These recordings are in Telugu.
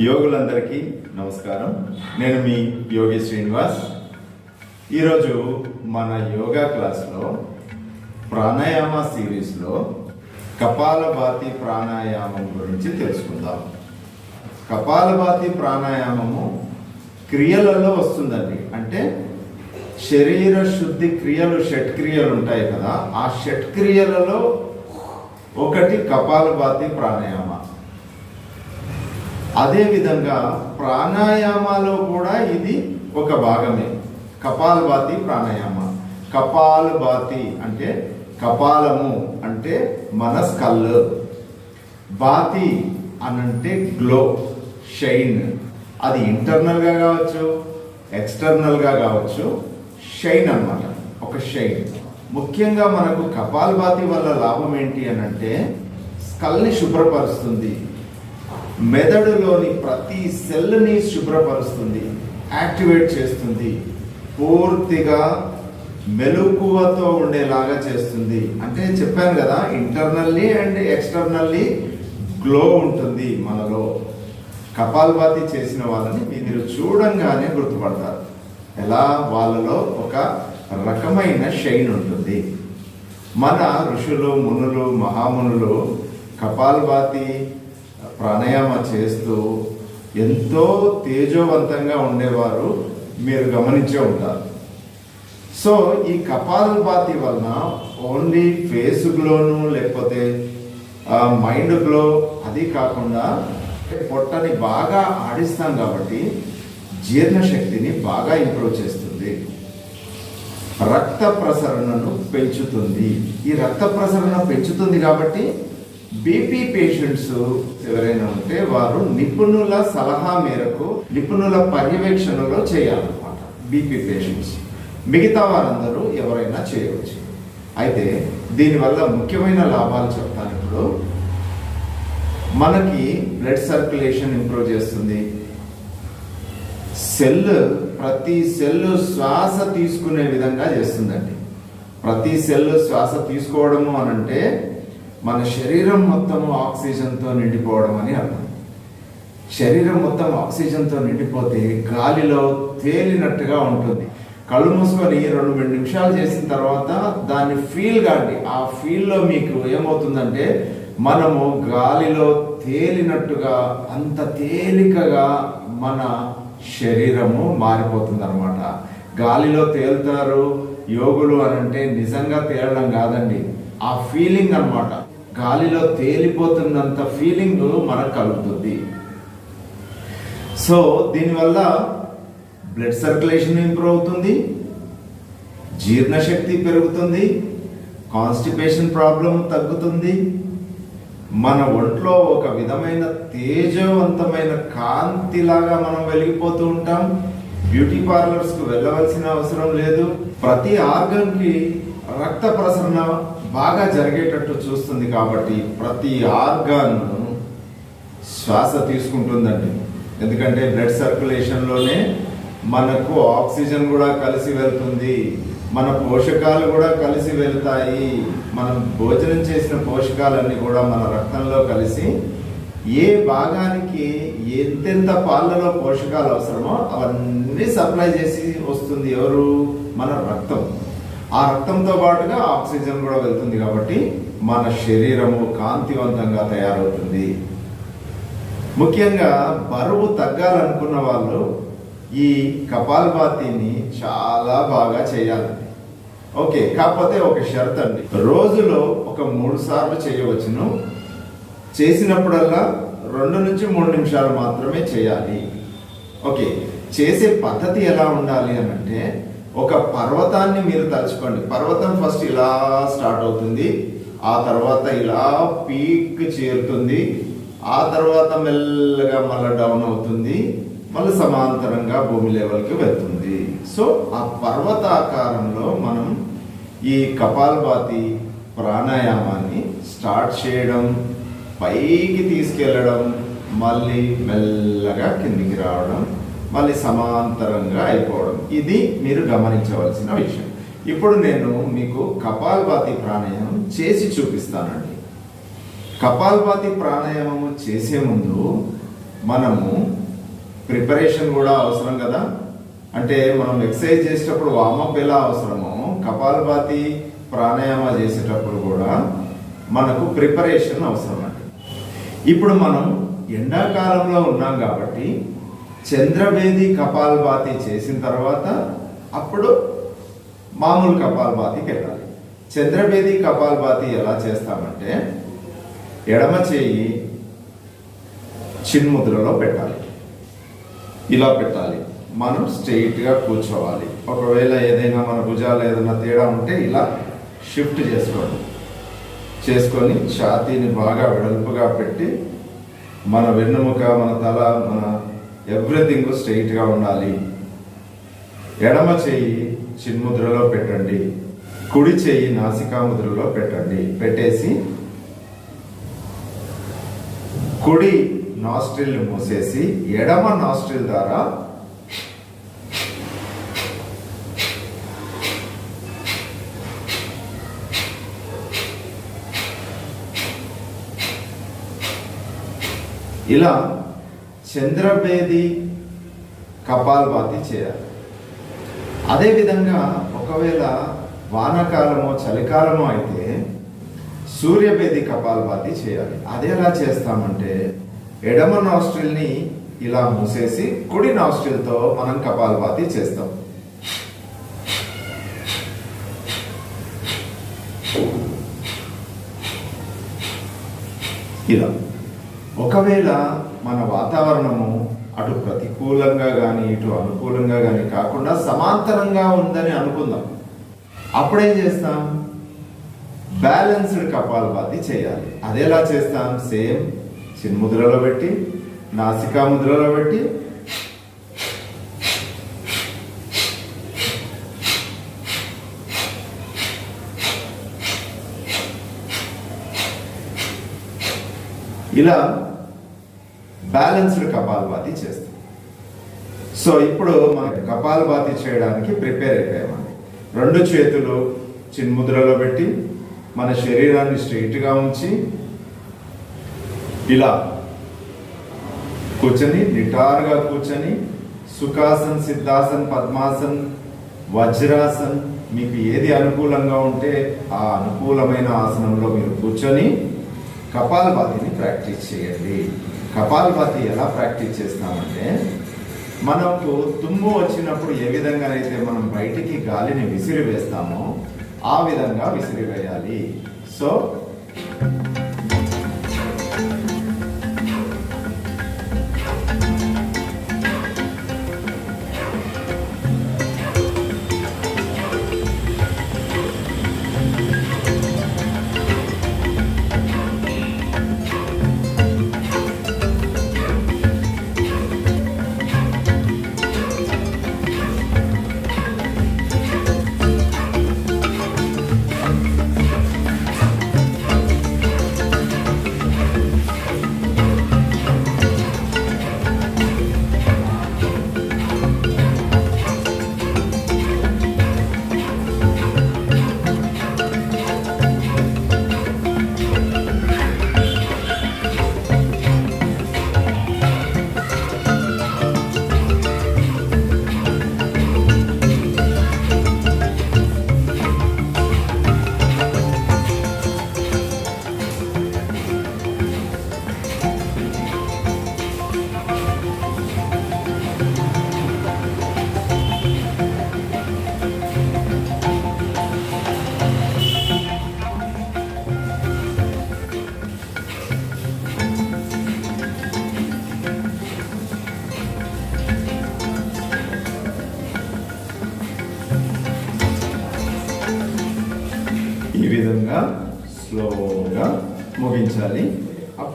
యోగులందరికీ నమస్కారం. నేను మీ యోగి శ్రీనివాస్. ఈరోజు మన యోగా క్లాస్లో ప్రాణాయామ సిరీస్లో కపాలభాతి ప్రాణాయామం గురించి తెలుసుకుందాం. కపాలభాతి ప్రాణాయామము క్రియలలో వస్తుందండి. అంటే శరీర శుద్ధి క్రియలు షట్ క్రియలు ఉంటాయి కదా ఆ షట్ క్రియలలో ఒకటి కపాలభాతి ప్రాణాయామ. అదేవిధంగా ప్రాణాయామాలో కూడా ఇది ఒక భాగమే. కపాలభాతి ప్రాణాయామ. కపాలభాతి అంటే కపాలము అంటే మన స్కల్ బాతి అనంటే గ్లో షైన్. అది ఇంటర్నల్గా కావచ్చు ఎక్స్టర్నల్గా కావచ్చు షైన్ అన్నమాట. ఒక షైన్. ముఖ్యంగా మనకు కపాలభాతి వల్ల లాభం ఏంటి అనంటే స్కల్ని శుభ్రపరుస్తుంది. మెదడులోని ప్రతి సెల్ని శుభ్రపరుస్తుంది యాక్టివేట్ చేస్తుంది పూర్తిగా మెలకువతో ఉండేలాగా చేస్తుంది. అంటే చెప్పాను కదా ఇంటర్నల్లీ అండ్ ఎక్స్టర్నల్లీ గ్లో ఉంటుంది మనలో. కపాల్భాతి చేసిన వాళ్ళని మీరు చూడంగానే గుర్తుపడతారు. ఎలా? వాళ్ళలో ఒక రకమైన షైన్ ఉంటుంది. మన ఋషులు మునులు మహామునులు కపాల్భాతి ప్రాణాయామ చేస్తూ ఎంతో తేజోవంతంగా ఉండేవారు మీరు గమనించే ఉంటారు. సో ఈ కపాలపాతి వలన ఓన్లీ ఫేస్ గ్లోను లేకపోతే మైండ్ గ్లో అది కాకుండా పొట్టని బాగా ఆడిస్తాం కాబట్టి జీర్ణశక్తిని బాగా ఇంప్రూవ్ చేస్తుంది. రక్త ప్రసరణను పెంచుతుంది. ఈ రక్త ప్రసరణ పెంచుతుంది కాబట్టి బీపీ పేషెంట్స్ ఎవరైనా ఉంటే వారు నిపుణుల సలహా మేరకు నిపుణుల పర్యవేక్షణలో చేయాలన్నమాట. బీపీ పేషెంట్స్ మిగతా వారందరూ ఎవరైనా చేయవచ్చు. అయితే దీనివల్ల ముఖ్యమైన లాభాలు చెప్తాను ఇప్పుడు. మనకి బ్లడ్ సర్క్యులేషన్ ఇంప్రూవ్ చేస్తుంది. సెల్ ప్రతి సెల్ శ్వాస తీసుకునే విధంగా చేస్తుందండి. ప్రతి సెల్ శ్వాస తీసుకోవడము అని అంటే మన శరీరం మొత్తం ఆక్సిజన్తో నిండిపోవడం అని అర్థం. శరీరం మొత్తం ఆక్సిజన్తో నిండిపోతే గాలిలో తేలినట్టుగా ఉంటుంది. కళ్ళు మూసుకొని రెండు మూడు నిమిషాలు చేసిన తర్వాత దాన్ని ఫీల్ కాండి. ఆ ఫీల్లో మీకు ఏమవుతుందంటే మనము గాలిలో తేలినట్టుగా అంత తేలికగా మన శరీరము మారిపోతుంది అనమాట గాలిలో తేలుతారు యోగులు అని అంటే నిజంగా తేలడం కాదండి. ఆ ఫీలింగ్ అనమాట గాలిలో తేలిపోతున్నంత ఫీలింగ్ మనకు కలుగుతుంది. సో దీనివల్ల బ్లడ్ సర్క్యులేషన్ ఇంప్రూవ్ అవుతుంది జీర్ణశక్తి పెరుగుతుంది కాన్స్టిపేషన్ ప్రాబ్లం తగ్గుతుంది. మన ఒంట్లో ఒక విధమైన తేజవంతమైన కాంతిలాగా మనం వెలిగిపోతూ ఉంటాం. బ్యూటీ పార్లర్స్కు వెళ్ళవలసిన అవసరం లేదు. ప్రతి ఆర్గన్కి రక్త ప్రసరణ బాగా జరిగేటట్టు చూస్తుంది కాబట్టి ప్రతి ఆర్గాన్ శ్వాస తీసుకుంటుందండి. ఎందుకంటే బ్లడ్ సర్క్యులేషన్లోనే మనకు ఆక్సిజన్ కూడా కలిసి వెళ్తుంది. మన పోషకాలు కూడా కలిసి వెళ్తాయి. మనం భోజనం చేసిన పోషకాలన్నీ కూడా మన రక్తంలో కలిసి ఏ భాగానికి ఎంతెంత పాలలో పోషకాలు అవసరమో అవన్నీ సప్లై చేసి వస్తుంది ఎవరు? మన రక్తం. ఆ రక్తంతో పాటుగా ఆక్సిజన్ కూడా వెళ్తుంది కాబట్టి మన శరీరము కాంతివంతంగా తయారవుతుంది. ముఖ్యంగా బరువు తగ్గాలనుకున్న వాళ్ళు ఈ కపాల్భాతిని చాలా బాగా చేయాలి. ఓకే కాకపోతే ఒక షరత్ అండి. రోజులో ఒక మూడు సార్లు చేయవచ్చును. చేసినప్పుడల్లా రెండు నుంచి మూడు నిమిషాలు మాత్రమే చేయాలి. ఓకే చేసే పద్ధతి ఎలా ఉండాలి అని అంటే ఒక పర్వతాన్ని మీరు తలుచుకోండి. పర్వతం ఫస్ట్ ఇలా స్టార్ట్ అవుతుంది. ఆ తర్వాత ఇలా పీక్ చేరుతుంది. ఆ తర్వాత మెల్లగా మళ్ళీ డౌన్ అవుతుంది. మళ్ళీ సమాంతరంగా భూమి లెవెల్కి వెళ్తుంది. సో ఆ పర్వతాకారంలో మనం ఈ కపాల్భాతి ప్రాణాయామాన్ని స్టార్ట్ చేయడం పైకి తీసుకెళ్ళడం మళ్ళీ మెల్లగా కిందికి రావడం మళ్ళీ సమాంతరంగా అయిపోవడం. ఇది మీరు గమనించవలసిన విషయం. ఇప్పుడు నేను మీకు కపాల్భాతి ప్రాణాయామం చేసి చూపిస్తానండి. కపాల్భాతి ప్రాణాయామము చేసే ముందు మనము ప్రిపరేషన్ కూడా అవసరం కదా? అంటే మనం ఎక్సర్సైజ్ చేసేటప్పుడు వామప్ ఎలా అవసరమో కపాలభాతి ప్రాణాయామ చేసేటప్పుడు కూడా మనకు ప్రిపరేషన్ అవసరం అండి ఇప్పుడు మనం ఎండాకాలంలో ఉన్నాం కాబట్టి చంద్రవేది కపాల్భాతి చేసిన తర్వాత అప్పుడు మామూలు కపాల్భాతికి వెళ్ళాలి. చంద్రవేది కపాల్భాతి ఎలా చేస్తామంటే ఎడమ చేయి చిన్ముద్రలో పెట్టాలి. ఇలా పెట్టాలి. మనం స్ట్రెయిట్గా కూర్చోవాలి. ఒకవేళ ఏదైనా మన భుజాలు ఏదైనా తేడా ఉంటే ఇలా షిఫ్ట్ చేసుకోండి. చేసుకొని ఛాతీని బాగా వెడల్పుగా పెట్టి మన వెన్నుముక మన తల మన ఎవ్రీథింగ్ స్ట్రెయిట్గా ఉండాలి. ఎడమ చేయి చిన్ముద్రలో పెట్టండి. కుడి చేయి నాసికా ముద్రలో పెట్టండి. పెట్టేసి కుడి నాస్ట్రిల్ మూసేసి ఎడమ నాస్ట్రిల్ ద్వారా ఇలా చంద్రభేది కపాల్భాతి చేయాలి. అదేవిధంగా ఒకవేళ వానాకాలమో చలికాలమో అయితే సూర్యభేది కపాల్భాతి చేయాలి. అది ఎలా చేస్తామంటే ఎడమ నాస్ట్రిల్ని ఇలా మూసేసి కుడి నాస్ట్రిల్తో మనం కపాల్భాతి చేస్తాం. ఇలా. ఒకవేళ మన వాతావరణము అటు ప్రతికూలంగా కానీ ఇటు అనుకూలంగా కానీ కాకుండా సమాంతరంగా ఉందని అనుకుందాం. అప్పుడేం చేస్తాం? బ్యాలెన్స్డ్ కపాలభాతి చేయాలి. అదేలా చేస్తాం? సేమ్ చిన్ముద్రలో పెట్టి నాసికా ముద్రలో పెట్టి ఇలా బ్యాలెన్స్డ్ కపాలభాతి చేస్తాం సో ఇప్పుడు మనకి కపాలభాతి చేయడానికి ప్రిపేర్ అయిపోయామండి. రెండు చేతులు చిన్ముద్రలో పెట్టి మన శరీరాన్ని స్ట్రైట్గా ఉంచి ఇలా కూర్చొని నిటారుగా కూర్చొని సుఖాసన్ సిద్ధాసన్ పద్మాసన్ వజ్రాసన్ మీకు ఏది అనుకూలంగా ఉంటే ఆ అనుకూలమైన ఆసనంలో మీరు కూర్చొని కపాలభాతిని ప్రాక్టీస్ చేయండి. కపాలభాతి ఎలా ప్రాక్టీస్ చేస్తామంటే మనకు తుమ్ము వచ్చినప్పుడు ఏ విధంగానైతే మనం బయటికి గాలిని విసిరి వేస్తామో ఆ విధంగా విసిరివేయాలి. సో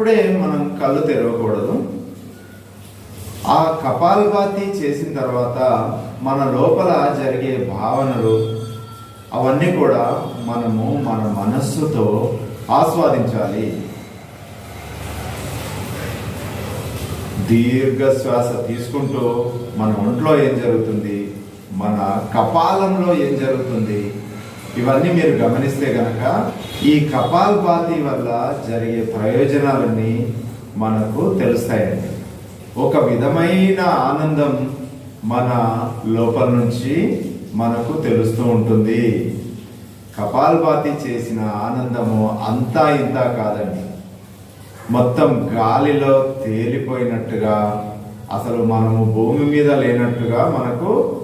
అప్పుడే మనం కళ్ళు తెరవకూడదు. ఆ కపాల్భాతి చేసిన తర్వాత మన లోపల జరిగే భావనలు అవన్నీ కూడా మనము మన మనస్సుతో ఆస్వాదించాలి. దీర్ఘ శ్వాస తీసుకుంటూ మన ఒంట్లో ఏం జరుగుతుంది? మన కపాలంలో ఏం జరుగుతుంది? ఇవన్నీ మీరు గమనిస్తే గనక ఈ కపాల్ భాతి వల్ల జరిగే ప్రయోజనాలన్నీ మనకు తెలుస్తాయండి. ఒక విధమైన ఆనందం మన లోపల నుంచి మనకు తెలుస్తూ ఉంటుంది. కపాల్భాతి చేసిన ఆనందము అంతా ఇంత కాదండి. మొత్తం గాలిలో తేలిపోయినట్టుగా అసలు మనము భూమి మీద లేనట్టుగా మనకు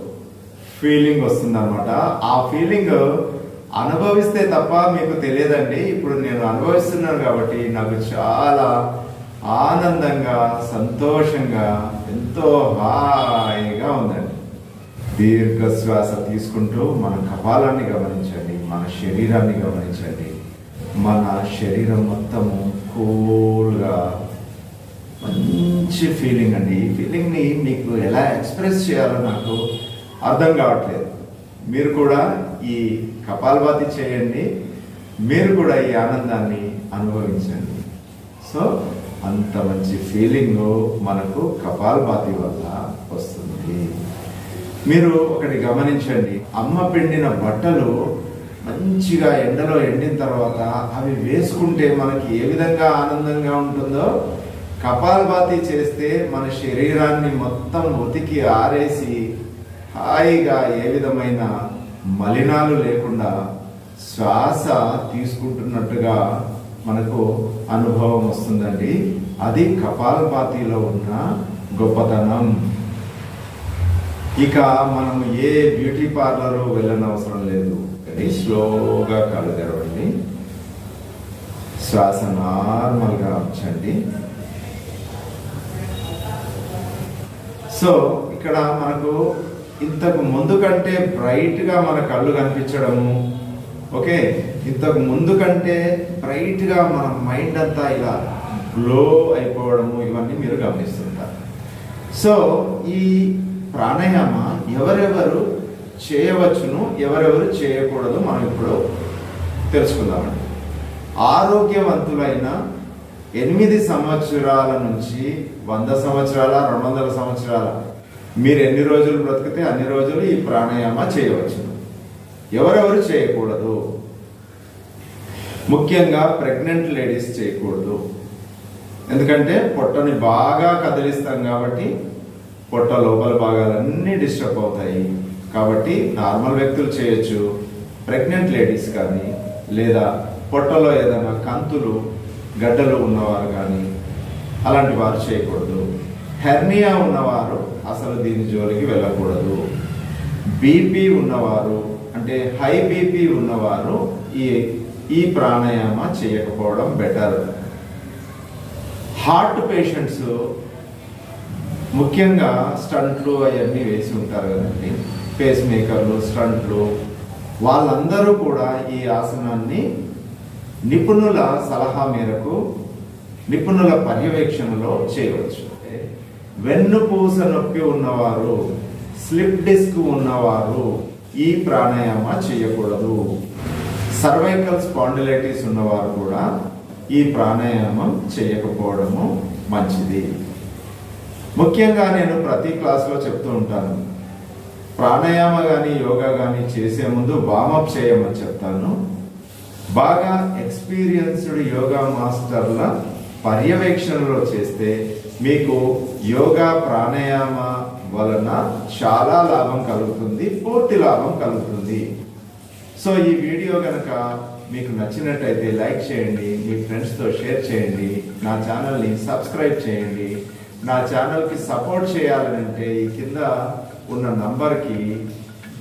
ఫీలింగ్ వస్తుంది అనమాట ఆ ఫీలింగ్ అనుభవిస్తే తప్ప మీకు తెలియదండి. ఇప్పుడు నేను అనుభవిస్తున్నాను కాబట్టి నాకు చాలా ఆనందంగా సంతోషంగా ఎంతో హాయిగా ఉందండి. దీర్ఘ శ్వాస తీసుకుంటూ మన కపాలాన్ని గమనించండి మన శరీరాన్ని గమనించండి. మన శరీరం మొత్తము కూల్గా మంచి ఫీలింగ్ అండి. ఈ ఫీలింగ్ని మీకు ఎలా ఎక్స్ప్రెస్ చేయాలో నాకు అర్థం కావట్లేదు. మీరు కూడా ఈ కపాలభాతి చేయండి. మీరు కూడా ఈ ఆనందాన్ని అనుభవించండి. సో అంత మంచి ఫీలింగ్ మనకు కపాలభాతి వల్ల వస్తుంది. మీరు ఒకటి గమనించండి. అమ్మ పిండిన బట్టలు మంచిగా ఎండలో ఎండిన తర్వాత అవి వేసుకుంటే మనకి ఏ విధంగా ఆనందంగా ఉంటుందో? కపాలభాతి చేస్తే మన శరీరాన్ని మొత్తం ఉతికి ఆరేసి హాయిగా ఏ విధమైన మలినాలు లేకుండా శ్వాస తీసుకుంటున్నట్టుగా మనకు అనుభవం వస్తుందండి. అది కపాలపాతిలో ఉన్న గొప్పతనం. ఇక మనం ఏ బ్యూటీ పార్లర్ వెళ్ళనవసరం లేదు. అది స్లోగా కళ్ళు తెరవండి. శ్వాస నార్మల్గా ఉంచండి. సో ఇక్కడ మనకు ఇంతకు ముందు కంటే బ్రైట్గా మన కళ్ళు కనిపించడము. ఓకే? ఇంతకు ముందు కంటే బ్రైట్గా మన మైండ్ అంతా ఇలా గ్లో అయిపోవడము ఇవన్నీ మీరు గమనిస్తుంటారు. సో ఈ ప్రాణాయామ ఎవరెవరు చేయవచ్చును ఎవరెవరు చేయకూడదు మనం ఇప్పుడు తెలుసుకుందామండి. ఆరోగ్యవంతులైన ఎనిమిది సంవత్సరాల నుంచి వంద సంవత్సరాల రెండు వందల సంవత్సరాల మీరు ఎన్ని రోజులు బ్రతికితే అన్ని రోజులు ఈ ప్రాణాయామ చేయవచ్చు. ఎవరెవరు చేయకూడదు? ముఖ్యంగా ప్రెగ్నెంట్ లేడీస్ చేయకూడదు. ఎందుకంటే పొట్టని బాగా కదిలిస్తాం కాబట్టి పొట్ట లోపల భాగాలన్నీ డిస్టర్బ్ అవుతాయి. కాబట్టి నార్మల్ వ్యక్తులు చేయొచ్చు. ప్రెగ్నెంట్ లేడీస్ కానీ లేదా పొట్టలో ఏదైనా కంతులు గడ్డలు ఉన్నవారు కానీ అలాంటి వారు చేయకూడదు. హెర్నియా ఉన్నవారు అసలు దీని జోలికి వెళ్ళకూడదు. బీపీ ఉన్నవారు అంటే హై బీపీ ఉన్నవారు ఈ ఈ ప్రాణాయామ చేయకపోవడం బెటర్. హార్ట్ పేషెంట్స్ ముఖ్యంగా స్టంట్లు అవన్నీ వేసి ఉంటారు కదండి. పేస్ మేకర్లు స్టంట్లు. వాళ్ళందరూ కూడా ఈ ఆసనాన్ని నిపుణుల సలహా మేరకు నిపుణుల పర్యవేక్షణలో చేయవచ్చు. వెన్నుపూస నొప్పి ఉన్నవారు స్లిప్ డిస్క్ ఉన్నవారు ఈ ప్రాణాయామ చేయకూడదు. సర్వైకల్ స్పాండిలైటిస్ ఉన్నవారు కూడా ఈ ప్రాణాయామం చేయకపోవడము మంచిది. ముఖ్యంగా నేను ప్రతి క్లాస్లో చెప్తూ ఉంటాను. ప్రాణాయామ కానీ యోగా కానీ చేసే ముందు వామప్ చేయమని చెప్తాను. బాగా ఎక్స్పీరియన్స్డ్ యోగా మాస్టర్ల పర్యవేక్షణలో చేస్తే మీకు యోగా ప్రాణాయామ వలన చాలా లాభం కలుగుతుంది పూర్తి లాభం కలుగుతుంది. సో ఈ వీడియో కనుక మీకు నచ్చినట్టయితే లైక్ చేయండి మీ ఫ్రెండ్స్తో షేర్ చేయండి నా ఛానల్ని సబ్స్క్రైబ్ చేయండి. నా ఛానల్కి సపోర్ట్ చేయాలంటే ఈ కింద ఉన్న నంబర్కి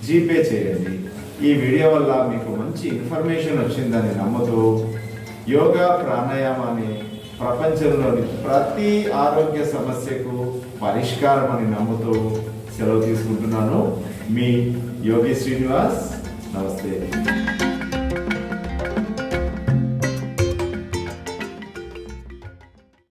జీపే చేయండి. ఈ వీడియో వల్ల మీకు మంచి ఇన్ఫర్మేషన్ వచ్చిందని నమ్ముతూ యోగా ప్రాణాయామాన్ని ప్రపంచంలోని ప్రతి ఆరోగ్య సమస్యకు పరిష్కారం అని నమ్ముతూ సెలవు తీసుకుంటున్నాను. మీ యోగి శ్రీనివాస్ నమస్తే.